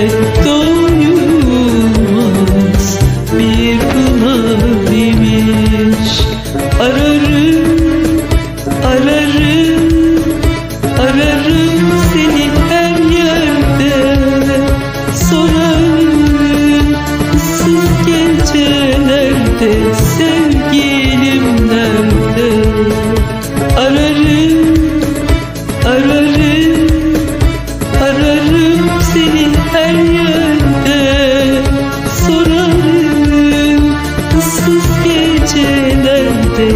hasret doyulmaz bir pınar Ararım, ararım, ararım seni her yerde. Sorarım ıssız gecelerde. her yönde sorarım ıssız gecelerde